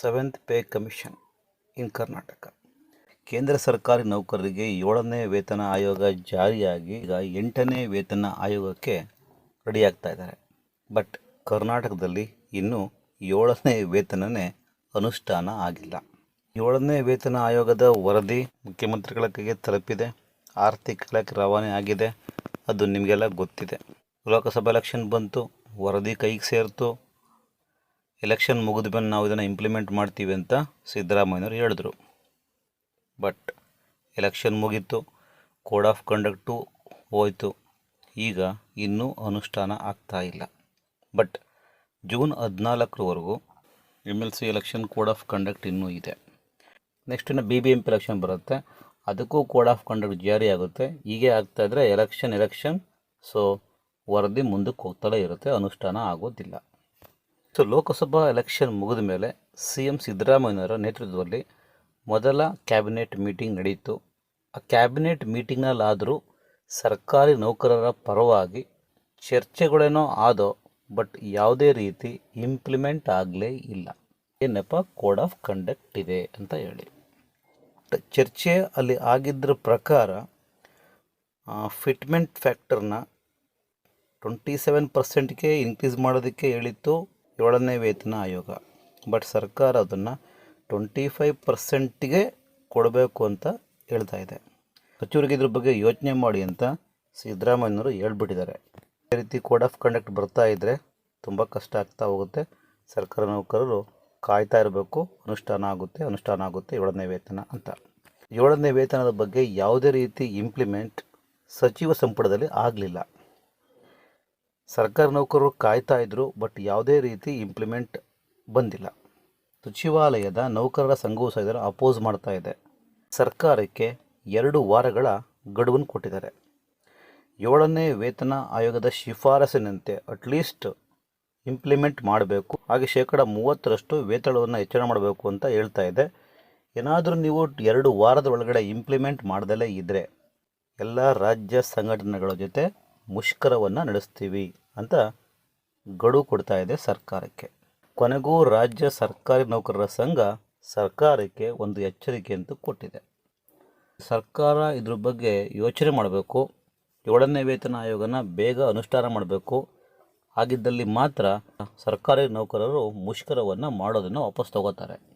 Seventh pay commission in Karnataka. ಕೇಂದ್ರ ಸರ್ಕಾರಿ ನೌಕರರಿಗೆ ಏಳನೇ ವೇತನ ಆಯೋಗ ಜಾರಿಯಾಗಿ ಈಗ ಎಂಟನೇ ವೇತನ ಆಯೋಗಕ್ಕೆ ರೆಡಿಯಾಗ್ತಾ ಇದ್ದಾರೆ. ಬಟ್ ಕರ್ನಾಟಕದಲ್ಲಿ ಇನ್ನೂ ಏಳನೇ ವೇತನನೇ ಅನುಷ್ಠಾನ ಆಗಿಲ್ಲ. ಏಳನೇ ವೇತನ ಆಯೋಗದ ವರದಿ ಮುಖ್ಯಮಂತ್ರಿಗಳ ಕೈಗೆ ತಲುಪಿದೆ. ಆರ್ಥಿಕ ಇಲಾಖೆ ರವಾನೆ ಆಗಿದೆ. ಅದು ನಿಮಗೆಲ್ಲ ಗೊತ್ತಿದೆ. ಲೋಕಸಭಾ ಎಲೆಕ್ಷನ್ ಬಂತು. ವರದಿ ಕೈಗೆ ಸೇರಿತು. ಎಲೆಕ್ಷನ್ ಮುಗಿದ ಮೇಲೆ ನಾವು ಇದನ್ನು ಇಂಪ್ಲಿಮೆಂಟ್ ಮಾಡ್ತೀವಿ ಅಂತ ಸಿದ್ದರಾಮಯ್ಯನವರು ಹೇಳಿದ್ರು. ಬಟ್ ಎಲೆಕ್ಷನ್ ಮುಗೀತು ಕೋಡ್ ಆಫ್ ಕಂಡಕ್ಟು ಹೋಯಿತು. ಈಗ ಇನ್ನೂ ಅನುಷ್ಠಾನ ಆಗ್ತಾ ಇಲ್ಲ. But June ಹದಿನಾಲ್ಕರವರೆಗೂ M L C election code of conduct ಇನ್ನೂ ಇದೆ. ನೆಕ್ಸ್ಟ್ ಇನ್ನು B B M P election ಬರುತ್ತೆ. ಅದಕ್ಕೂ ಕೋಡ್ ಆಫ್ ಕಂಡಕ್ಟ್ ಜಾರಿ ಆಗುತ್ತೆ. ಹೀಗೆ ಆಗ್ತಾ ಇದ್ದರೆ ಎಲೆಕ್ಷನ್ ಎಲೆಕ್ಷನ್ ಸೊ ವರದಿ ಮುಂದಕ್ಕೆ ಹೋಗ್ತಲೇ ಇರುತ್ತೆ. ಅನುಷ್ಠಾನ ಆಗೋದಿಲ್ಲ. ಸೊ ಲೋಕಸಭಾ ಎಲೆಕ್ಷನ್ ಮುಗಿದ ಮೇಲೆ ಸಿ ಎಂ ಸಿದ್ದರಾಮಯ್ಯನವರ ನೇತೃತ್ವದಲ್ಲಿ ಮೊದಲ ಕ್ಯಾಬಿನೆಟ್ ಮೀಟಿಂಗ್ ನಡೆಯಿತು. ಆ ಕ್ಯಾಬಿನೆಟ್ ಮೀಟಿಂಗ್ನಲ್ಲಾದರೂ ಸರ್ಕಾರಿ ನೌಕರರ ಪರವಾಗಿ ಚರ್ಚೆಗಳೇನೋ ಆದೋ ಬಟ್ ಯಾವುದೇ ರೀತಿ ಇಂಪ್ಲಿಮೆಂಟ್ ಆಗಲೇ ಇಲ್ಲ. ಏನಪ್ಪ? ಕೋಡ್ ಆಫ್ ಕಂಡಕ್ಟ್ ಇದೆ ಅಂತ ಹೇಳಿ. ಚರ್ಚೆ ಅಲ್ಲಿ ಆಗಿದ್ದರ ಪ್ರಕಾರ ಫಿಟ್ಮೆಂಟ್ ಫ್ಯಾಕ್ಟರ್ನ ಟ್ವೆಂಟಿ ಸೆವೆನ್ ಪರ್ಸೆಂಟ್ಗೆ ಇನ್ಕ್ರೀಸ್ ಮಾಡೋದಕ್ಕೆ ಹೇಳಿತ್ತು. ಏಳನೇ ವೇತನ ಆಯೋಗ. ಬಟ್ ಸರ್ಕಾರ ಅದನ್ನು ಟ್ವೆಂಟಿ ಫೈವ್ ಪರ್ಸೆಂಟಿಗೆ ಕೊಡಬೇಕು ಅಂತ ಹೇಳ್ತಾ ಇದೆ. ಸಚಿವರಿಗೆ ಇದ್ರ ಬಗ್ಗೆ ಯೋಚನೆ ಮಾಡಿ ಅಂತ ಸಿದ್ದರಾಮಯ್ಯನವರು ಹೇಳ್ಬಿಟ್ಟಿದ್ದಾರೆ. ಅದೇ ರೀತಿ ಕೋಡ್ ಆಫ್ ಕಂಡಕ್ಟ್ ಬರ್ತಾ ಇದ್ದರೆ ತುಂಬ ಕಷ್ಟ ಆಗ್ತಾ ಹೋಗುತ್ತೆ. ಸರ್ಕಾರ ನೌಕರರು ಕಾಯ್ತಾ ಇರಬೇಕು. ಅನುಷ್ಠಾನ ಆಗುತ್ತೆ ಅನುಷ್ಠಾನ ಆಗುತ್ತೆ, ಏಳನೇ ವೇತನ ಅಂತ. ಏಳನೇ ವೇತನದ ಬಗ್ಗೆ ಯಾವುದೇ ರೀತಿ ಇಂಪ್ಲಿಮೆಂಟ್ ಸಚಿವ ಸಂಪುಟದಲ್ಲಿ ಆಗಲಿಲ್ಲ. ಸರ್ಕಾರಿ ನೌಕರರು ಕಾಯ್ತಾ ಇದ್ದರು ಬಟ್ ಯಾವುದೇ ರೀತಿ ಇಂಪ್ಲಿಮೆಂಟ್ ಬಂದಿಲ್ಲ. ಸಚಿವಾಲಯದ ನೌಕರರ ಸಂಘವು ಸಹ ಅಪೋಸ್ ಮಾಡ್ತಾ ಇದೆ. ಸರ್ಕಾರಕ್ಕೆ ಎರಡು ವಾರಗಳ ಗಡುವನ್ನು ಕೊಟ್ಟಿದ್ದಾರೆ. ಏಳನೇ ವೇತನ ಆಯೋಗದ ಶಿಫಾರಸಿನಂತೆ ಅಟ್ಲೀಸ್ಟ್ ಇಂಪ್ಲಿಮೆಂಟ್ ಮಾಡಬೇಕು. ಹಾಗೆ ಶೇಕಡ ಮೂವತ್ತರಷ್ಟು ವೇತನವನ್ನು ಹೆಚ್ಚಳ ಮಾಡಬೇಕು ಅಂತ ಹೇಳ್ತಾ ಇದೆ. ಏನಾದರೂ ನೀವು ಎರಡು ವಾರದ ಒಳಗಡೆ ಇಂಪ್ಲಿಮೆಂಟ್ ಮಾಡದಲ್ಲೇ ಇದ್ದರೆ ಎಲ್ಲ ರಾಜ್ಯ ಸಂಘಟನೆಗಳ ಜೊತೆ ಮುಷ್ಕರವನ್ನು ನಡೆಸ್ತೀವಿ ಅಂತ ಗಡುವು ಕೊಡ್ತಾ ಇದೆ ಸರ್ಕಾರಕ್ಕೆ. ಕೊನೆಗೂ ರಾಜ್ಯ ಸರ್ಕಾರಿ ನೌಕರರ ಸಂಘ ಸರ್ಕಾರಕ್ಕೆ ಒಂದು ಎಚ್ಚರಿಕೆ ಅಂತ ಕೊಟ್ಟಿದೆ. ಸರ್ಕಾರ ಇದ್ರ ಬಗ್ಗೆ ಯೋಚನೆ ಮಾಡಬೇಕು. ಏಳನೇ ವೇತನ ಆಯೋಗನ ಬೇಗ ಅನುಷ್ಠಾನ ಮಾಡಬೇಕು. ಹಾಗಿದ್ದಲ್ಲಿ ಮಾತ್ರ ಸರ್ಕಾರಿ ನೌಕರರು ಮುಷ್ಕರವನ್ನು ಮಾಡೋದನ್ನು ವಾಪಸ್ ತಗೋತಾರೆ.